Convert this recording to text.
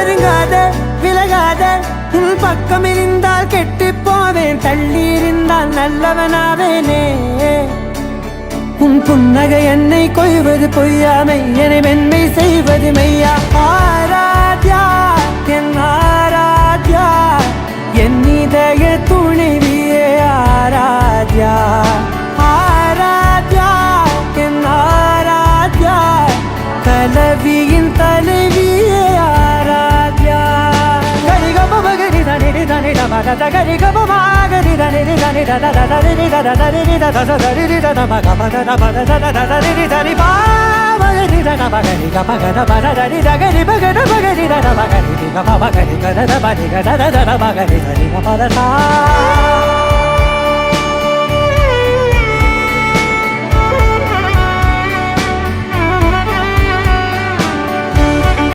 நெருங்காத விலகாத உன் பக்கம் இருந்தால் கெட்டு போவேன் தள்ளி இருந்தால் நல்லவனாவேனே. உன் புன்னகை என்னை கொய்வது பொய்யாமை என்னை மென்மை செய்வது மெய்யா ஆராத்யா என் ஆராத்யா என் இதய துணைவியே ஆராத்யா. ஆராத்யா என் ஆராத்யா கலவியின் దని దని ద మగ ద గరి గ బ మగ రి దని రి దని ద ద ద ద రి రి ద ద ద రి రి ద ద ద ద రి రి ద ద మగ ప ద ద ప ద ద ద ద ద రి రి ద రి ప మగ రి ద ద మగ రి గ ప గ ద ప ద ద రి ద గ రి ప గ ద ప గ రి ద ద మగ రి గ ప పగ రి గ ద ద ప రి గ ద ద ద ద మగ రి ద రి గ ప ద ద